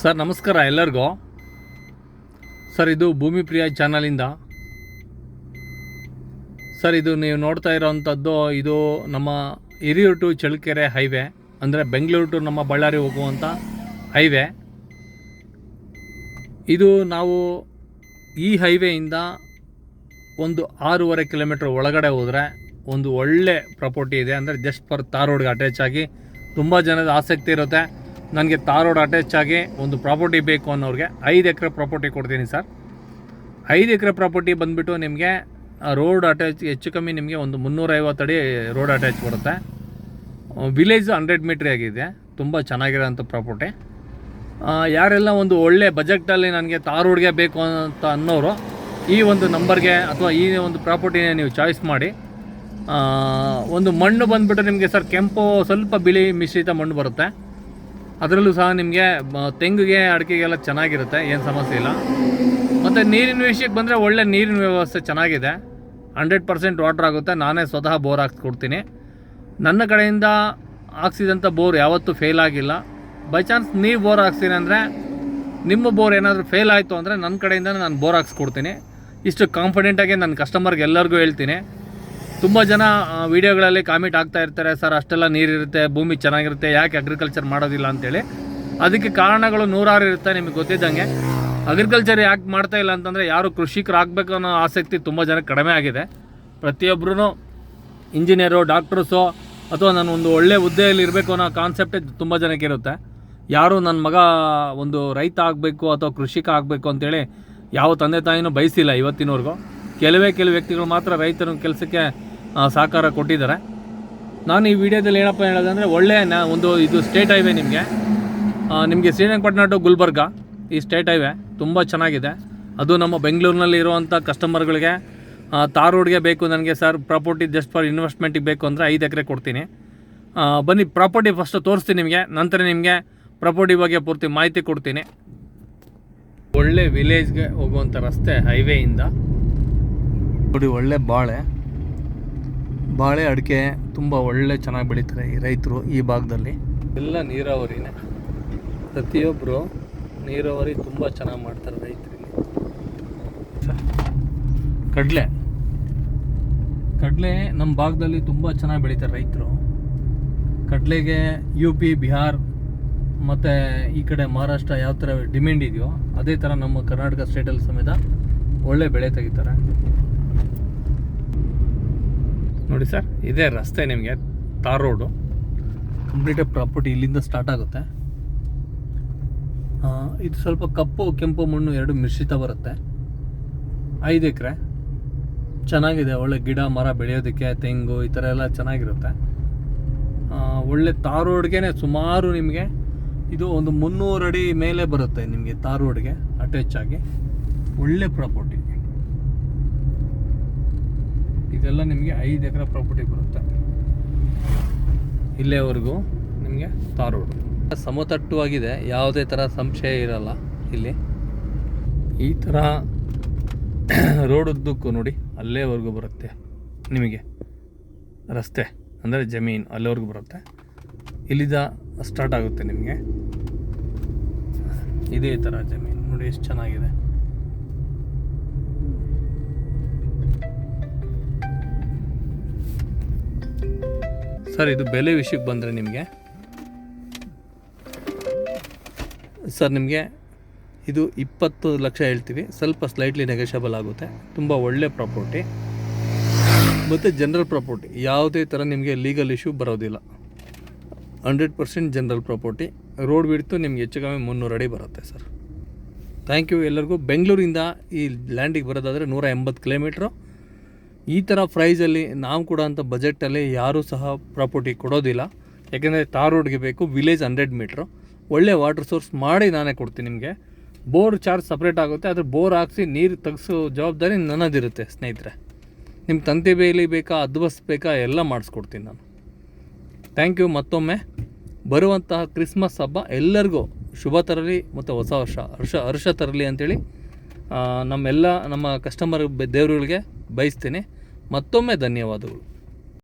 Sir, ನಮಸ್ಕಾರ ಎಲ್ಲರಿಗೂ. Sir, ಇದು ಭೂಮಿ ಪ್ರಿಯ ಚಾನಲಿಂದ. ಸರ್, ಇದು ನೀವು ನೋಡ್ತಾ ಇರೋವಂಥದ್ದು ಇದು ನಮ್ಮ ಹಿರಿಯೂರು ಟು ಚಳ್ಳಕೆರೆ ಹೈವೇ, ಅಂದರೆ ಬೆಂಗಳೂರು ಟು ನಮ್ಮ ಬಳ್ಳಾರಿ ಹೋಗುವಂಥ ಹೈವೇ. ಇದು ನಾವು ಈ ಹೈವೇಯಿಂದ ಒಂದು ಆರೂವರೆ ಕಿಲೋಮೀಟ್ರ್ ಒಳಗಡೆ ಹೋದರೆ ಒಂದು ಒಳ್ಳೆ ಪ್ರಾಪರ್ಟಿ ಇದೆ, ಅಂದರೆ ಜಸ್ಟ್ ಫಾರ್ ತಾರ್ ರೋಡ್ಗೆ ಅಟ್ಯಾಚ್ ಆಗಿ ತುಂಬ ಜನದ ಆಸಕ್ತಿ ಇರುತ್ತೆ. ನನಗೆ ತಾರ್ ರೋಡ್ ಅಟ್ಯಾಚ್ ಆಗಿ ಒಂದು ಪ್ರಾಪರ್ಟಿ ಬೇಕು ಅನ್ನೋರಿಗೆ ಐದು ಎಕರೆ ಪ್ರಾಪರ್ಟಿ ಕೊಡ್ತೀನಿ ಸರ್. ಐದು ಎಕರೆ ಪ್ರಾಪರ್ಟಿ ಬಂದುಬಿಟ್ಟು ನಿಮಗೆ ರೋಡ್ ಅಟ್ಯಾಚ್ ಹೆಚ್ಚು ಕಮ್ಮಿ ನಿಮಗೆ ಒಂದು ಮುನ್ನೂರೈವತ್ತು ಅಡಿ ರೋಡ್ ಅಟ್ಯಾಚ್ ಬರುತ್ತೆ. ವಿಲೇಜ್ ಹಂಡ್ರೆಡ್ ಮೀಟ್ರ್ ಆಗಿದೆ. ತುಂಬ ಚೆನ್ನಾಗಿರೋಂಥ ಪ್ರಾಪರ್ಟಿ ಯಾರೆಲ್ಲ ಒಂದು ಒಳ್ಳೆ ಬಜೆಟಲ್ಲಿ ನನಗೆ ತಾರ್ ರೋಡ್ಗೆ ಬೇಕು ಅಂತ ಅನ್ನೋರು, ಈ ಒಂದು ನಂಬರ್ಗೆ ಅಥವಾ ಈ ಒಂದು ಪ್ರಾಪರ್ಟಿನ ನೀವು ಚಾಯ್ಸ್ ಮಾಡಿ ಒಂದು ಮಣ್ಣು ಬಂದುಬಿಟ್ಟು ನಿಮಗೆ ಸರ್ ಕೆಂಪು ಸ್ವಲ್ಪ ಬಿಳಿ ಮಿಶ್ರಿತ ಮಣ್ಣು ಬರುತ್ತೆ. ಅದರಲ್ಲೂ ಸಹ ನಿಮಗೆ ತೆಂಗಿಗೆ ಅಡಿಕೆಗೆಲ್ಲ ಚೆನ್ನಾಗಿರುತ್ತೆ, ಏನು ಸಮಸ್ಯೆ ಇಲ್ಲ. ಮತ್ತು ನೀರಿನ ವಿಷಯಕ್ಕೆ ಬಂದರೆ ಒಳ್ಳೆ ನೀರಿನ ವ್ಯವಸ್ಥೆ ಚೆನ್ನಾಗಿದೆ. ಹಂಡ್ರೆಡ್ ಪರ್ಸೆಂಟ್ ವಾಟ್ರ್ ಆಗುತ್ತೆ, ನಾನೇ ಸ್ವತಃ ಬೋರ್ ಹಾಕ್ಸ್ಕೊಡ್ತೀನಿ. ನನ್ನ ಕಡೆಯಿಂದ ಹಾಕ್ಸಿದಂಥ ಬೋರ್ ಯಾವತ್ತೂ ಫೇಲ್ ಆಗಿಲ್ಲ. ಬೈ ಚಾನ್ಸ್ ನೀವು ಬೋರ್ ಹಾಕ್ಸ್ತೀನಿ ಅಂದರೆ, ನಿಮ್ಮ ಬೋರ್ ಏನಾದರೂ ಫೇಲ್ ಆಯಿತು ಅಂದರೆ ನನ್ನ ಕಡೆಯಿಂದ ನಾನು ಬೋರ್ ಹಾಕ್ಸ್ಕೊಡ್ತೀನಿ. ಇಷ್ಟು ಕಾನ್ಫಿಡೆಂಟಾಗಿ ನನ್ನ ಕಸ್ಟಮರ್ಗೆ ಎಲ್ಲರಿಗೂ ಹೇಳ್ತೀನಿ. ತುಂಬ ಜನ ವೀಡಿಯೋಗಳಲ್ಲಿ ಕಾಮೆಂಟ್ ಆಗ್ತಾ ಇರ್ತಾರೆ, ಸರ್, ಅಷ್ಟೆಲ್ಲ ನೀರಿರುತ್ತೆ, ಭೂಮಿ ಚೆನ್ನಾಗಿರುತ್ತೆ, ಯಾಕೆ ಅಗ್ರಿಕಲ್ಚರ್ ಮಾಡೋದಿಲ್ಲ? ಅಂತೇಳಿ. ಅದಕ್ಕೆ ಕಾರಣಗಳು ನೂರಾರು ಇರುತ್ತೆ, ನಿಮಗೆ ಗೊತ್ತಿದ್ದಂಗೆ. ಅಗ್ರಿಕಲ್ಚರ್ ಯಾಕೆ ಮಾಡ್ತಾ ಇಲ್ಲ ಅಂತಂದರೆ, ಯಾರು ಕೃಷಿಕರು ಆಗಬೇಕು ಅನ್ನೋ ಆಸಕ್ತಿ ತುಂಬ ಜನಕ್ಕೆ ಕಡಿಮೆ ಆಗಿದೆ. ಪ್ರತಿಯೊಬ್ಬರೂ ಇಂಜಿನಿಯರು ಡಾಕ್ಟರ್ಸು ಅಥವಾ ನಾನು ಒಂದು ಒಳ್ಳೆ ಹುದ್ದೆಯಲ್ಲಿ ಇರಬೇಕು ಅನ್ನೋ ಕಾನ್ಸೆಪ್ಟೇ ತುಂಬ ಜನಕ್ಕೆ ಇರುತ್ತೆ. ಯಾರು ನನ್ನ ಮಗ ಒಂದು ರೈತ ಆಗಬೇಕು ಅಥವಾ ಕೃಷಿಕ ಆಗಬೇಕು ಅಂತೇಳಿ ಯಾವ ತಂದೆ ತಾಯಿನೂ ಬಯಸಿಲ್ಲ ಇವತ್ತಿನವರೆಗೂ. ಕೆಲವೇ, ಕೆಲವು ವ್ಯಕ್ತಿಗಳು ಮಾತ್ರ ರೈತರ ಕೆಲಸಕ್ಕೆ ಸಹಕಾರ ಕೊಟ್ಟಿದ್ದಾರೆ. ನಾನು ಈ ವಿಡಿಯೋದಲ್ಲಿ ಏನಪ್ಪ ಹೇಳೋದಂದರೆ ಒಳ್ಳೆಯ ಒಂದು ಇದು ಸ್ಟೇಟ್ ಹೈವೇ ನಿಮಗೆ. ನಿಮಗೆ ಶ್ರೀರಂಗಪಟ್ಟಣ ಟು ಗುಲ್ಬರ್ಗ. ಈ ಸ್ಟೇಟ್ ಹೈವೇ ತುಂಬ ಚೆನ್ನಾಗಿದೆ. ಅದು ನಮ್ಮ ಬೆಂಗಳೂರಿನಲ್ಲಿ ಇರುವಂಥ ಕಸ್ಟಮರ್ಗಳಿಗೆ ತಾರ್ ಬೇಕು ನನಗೆ ಸರ್ ಪ್ರಾಪರ್ಟಿ ಜಸ್ಟ್ ಫಾರ್ ಇನ್ವೆಸ್ಟ್ಮೆಂಟಿಗೆ ಬೇಕು ಅಂದರೆ ಐದು ಎಕರೆ ಕೊಡ್ತೀನಿ. ಬನ್ನಿ ಪ್ರಾಪರ್ಟಿ ಫಸ್ಟ್ ತೋರಿಸ್ತೀನಿ ನಿಮಗೆ. ನಂತರ ನಿಮಗೆ ಪ್ರಾಪರ್ಟಿ ಬಗ್ಗೆ ಪೂರ್ತಿ ಮಾಹಿತಿ ಕೊಡ್ತೀನಿ. ಒಳ್ಳೆ ವಿಲೇಜ್ಗೆ ಹೋಗುವಂಥ ರಸ್ತೆ ಹೈವೇಯಿಂದ ನೋಡಿ, ಒಳ್ಳೆ ಬಾಳೆ. ಬಾಳೆ ಅಡಿಕೆ ತುಂಬ ಒಳ್ಳೆ ಚೆನ್ನಾಗಿ ಬೆಳೀತಾರೆ ಈ ರೈತರು ಈ ಭಾಗದಲ್ಲಿ. ಎಲ್ಲ ನೀರಾವರಿನೇ. ಪ್ರತಿಯೊಬ್ಬರು ನೀರಾವರಿ ತುಂಬ ಚೆನ್ನಾಗಿ ಮಾಡ್ತಾರೆ ರೈತರಿಗೆ ಕಡಲೆ. ಕಡಲೆ ನಮ್ಮ ಭಾಗದಲ್ಲಿ ತುಂಬ ಚೆನ್ನಾಗಿ ಬೆಳೀತಾರೆ ರೈತರು. ಕಡಲೆಗೆ ಯು ಪಿ ಬಿಹಾರ್ ಮತ್ತು ಈ ಕಡೆ ಮಹಾರಾಷ್ಟ್ರ ಯಾವ ಥರ ಡಿಮ್ಯಾಂಡ್ ಇದೆಯೋ ಅದೇ ಥರ ನಮ್ಮ ಕರ್ನಾಟಕ ಸ್ಟೇಟಲ್ಲಿ ಸಮೇತ ಒಳ್ಳೆ ಬೆಳೆ ತೆಗಿತಾರೆ. ನೋಡಿ ಸರ್, ಇದೇ ರಸ್ತೆ ನಿಮಗೆ ತಾರ್ ರೋಡು ಕಂಪ್ಲೀಟ್ ಪ್ರಾಪರ್ಟಿ ಇಲ್ಲಿಂದ ಸ್ಟಾರ್ಟ್ ಆಗುತ್ತೆ. ಇದು ಸ್ವಲ್ಪ ಕಪ್ಪು, ಕೆಂಪು, ಮಣ್ಣು ಎರಡು ಮಿಶ್ರಿತ ಬರುತ್ತೆ. ಐದು ಎಕರೆ. ಚೆನ್ನಾಗಿದೆ, ಒಳ್ಳೆ ಗಿಡ, ಮರ ಬೆಳೆಯೋದಕ್ಕೆ, ತೆಂಗು, ಈ ಥರ ಎಲ್ಲ ಚೆನ್ನಾಗಿರುತ್ತೆ. ಒಳ್ಳೆ ತಾರ್ ರೋಡ್ಗೆ ಸುಮಾರು ನಿಮಗೆ ಇದು ಒಂದು ಮುನ್ನೂರು ಅಡಿ ಮೇಲೆ ಬರುತ್ತೆ ನಿಮಗೆ ತಾರ್ ರೋಡ್ಗೆ ಅಟ್ಯಾಚ್ ಆಗಿ. ಒಳ್ಳೆ ಪ್ರಾಪರ್ಟಿ ಇದೆಲ್ಲ ನಿಮಗೆ ಐದು ಎಕರೆ ಪ್ರಾಪರ್ಟಿ ಬರುತ್ತೆ. ಇಲ್ಲೇವರೆಗೂ ನಿಮಗೆ ತಾರ್ ರೋಡ್ ಸಮತಟ್ಟುವಾಗಿದೆ, ಯಾವುದೇ ಥರ ಸಂಶಯ ಇರಲ್ಲ ಇಲ್ಲಿ. ಈ ಥರ ರೋಡ್ ಉದ್ದಕ್ಕೂ ನೋಡಿ, ಅಲ್ಲೇವರೆಗೂ ಬರುತ್ತೆ ನಿಮಗೆ ರಸ್ತೆ, ಅಂದರೆ ಜಮೀನು ಅಲ್ಲಿವರೆಗೂ ಬರುತ್ತೆ. ಇಲ್ಲಿದ ಸ್ಟಾರ್ಟ್ ಆಗುತ್ತೆ ನಿಮಗೆ. ಇದೇ ಥರ ಜಮೀನು. ನೋಡಿ, ಎಷ್ಟು ಚೆನ್ನಾಗಿದೆ. ಸರ್, ಇದು ಬೆಲೆ ವಿಷಯಕ್ಕೆ ಬಂದರೆ ನಿಮಗೆ. ಸರ್, ನಿಮಗೆ ಇದು ಇಪ್ಪತ್ತು ಲಕ್ಷ ಹೇಳ್ತೀವಿ. ಸ್ವಲ್ಪ ಸ್ಲೈಟ್ಲಿ ನೆಗೋಷಿಯಬಲ್ ಆಗುತ್ತೆ. ತುಂಬ ಒಳ್ಳೆ ಪ್ರಾಪರ್ಟಿ ಮತ್ತು ಜನರಲ್ ಪ್ರಾಪರ್ಟಿ ಯಾವುದೇ ಥರ ನಿಮಗೆ ಲೀಗಲ್ ಇಶ್ಯೂ ಬರೋದಿಲ್ಲ. Hundred percent general property road ಬಿಡ್ತು ನಿಮ್ಗೆ ಹೆಚ್ಚು ಕಮ್ಮಿ ಮುನ್ನೂರು ಅಡಿ ಬರುತ್ತೆ, ಸರ್. ಥ್ಯಾಂಕ್ ಯು ಎಲ್ಲರಿಗೂ. ಬೆಂಗಳೂರಿಂದ ಈ ಲ್ಯಾಂಡಿಗೆ ಬರೋದಾದರೆ ನೂರ ಎಂಬತ್ತು ಕಿಲೋಮೀಟ್ರು ಈ ಥರ ಪ್ರೈಸಲ್ಲಿ ನಾವು ಕೂಡ ಅಂತ ಬಜೆಟಲ್ಲಿ ಯಾರೂ ಸಹ ಪ್ರಾಪರ್ಟಿ ಕೊಡೋದಿಲ್ಲ. ಯಾಕೆಂದರೆ ತಾರ್ ರೋಡ್ಗೆ ಬೇಕು ವಿಲೇಜ್ ಹಂಡ್ರೆಡ್ ಮೀಟ್ರು ಒಳ್ಳೆ ವಾಟರ್ ಸೋರ್ಸ್ ಮಾಡಿ ನಾನೇ ಕೊಡ್ತೀನಿ ನಿಮಗೆ. ಬೋರ್ ಚಾರ್ಜ್ ಸಪ್ರೇಟ್ ಆಗುತ್ತೆ, ಆದರೆ ಬೋರ್ ಹಾಕ್ಸಿ ನೀರು ತೆಗ್ಸೋ ಜವಾಬ್ದಾರಿ ನನ್ನದಿರುತ್ತೆ ಸ್ನೇಹಿತರೆ. ನಿಮ್ಮ ತಂತಿ ಬೇಲಿ ಬೇಕಾ ಅದ್ವಸ್ ಬೇಕಾ, ಎಲ್ಲ ಮಾಡಿಸ್ಕೊಡ್ತೀನಿ ನಾನು. ಥ್ಯಾಂಕ್ ಯು ಮತ್ತೊಮ್ಮೆ. ಬರುವಂತಹ ಕ್ರಿಸ್ಮಸ್ ಹಬ್ಬ ಎಲ್ಲರಿಗೂ ಶುಭ ತರಲಿ ಮತ್ತು ಹೊಸ ವರ್ಷ, ಹರ್ಷ ಹರ್ಷ ತರಲಿ ಅಂಥೇಳಿ ನಮ್ಮೆಲ್ಲ ನಮ್ಮ ಕಸ್ಟಮರ್ ದೇವರುಗಳಿಗೆ ಬಯಸ್ತೀನಿ ಮತ್ತೊಮ್ಮೆ ಧನ್ಯವಾದಗಳು.